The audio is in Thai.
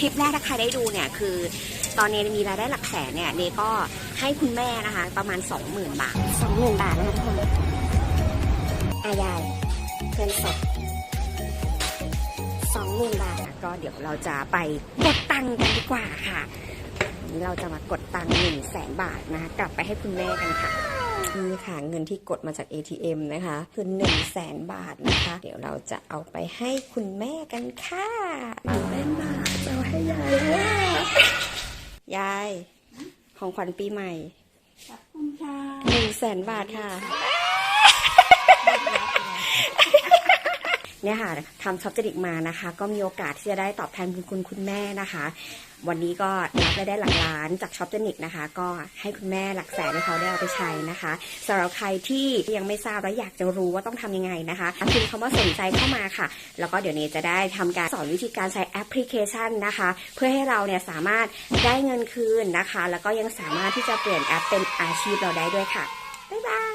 คลิปแรกถ้าใครได้ดูเนี่ยคือ ตอนเนมีรายได้หลักแสนเนี่ยเนก็ให้คุณแม่นะคะ ประมาณ 20,000 บาท 20,000 บาทนะคะทุกคนอายายเงินสด20,000 บาทก็เดี๋ยวเราจะไปกดตังค์กันดีกว่าค่ะวันนี้เราจะมากดตังค์1แสนบาทนะคะกลับไปให้คุณแม่กันค่ะนี่ค่ะเงินที่กดมาจาก ATM นะคะคือ1นึ่งแสนบาทนะคะ เดี๋ยวเราจะเอาไปให้คุณแม่กันค่ะหนึ่งแสนบาทจะเอาให้ยายแล้ว ยาย ของขวัญปีใหม่ขอบคุณค่ะหนึ่งแสนบาทค่ะ เนี่ยค่ะทำช็อปเจดิกมานะคะ ก็มีโอกาสที่จะได้ตอบแทนบุญคุณคุณแม่นะคะ วันนี้ก็รับรายได้หลักล้านจากช็อปเจนิกนะคะ ก็ให้คุณแม่หลักแสนให้เขาได้เอาไปใช้นะคะสำหรับใครที่ยังไม่ทราบและอยากจะรู้ว่าต้องทำยังไงนะคะพิมพ์คำว่าสนใจเข้ามาค่ะ แล้วก็เดี๋ยวนี้จะได้ทำการสอนวิธีการใช้แอปพลิเคชันนะคะ เพื่อให้เราเนี่ยสามารถได้เงินคืนนะคะ แล้วก็ยังสามารถที่จะเปลี่ยนแอปเป็นอาชีพเราได้ด้วยค่ะบ๊ายบาย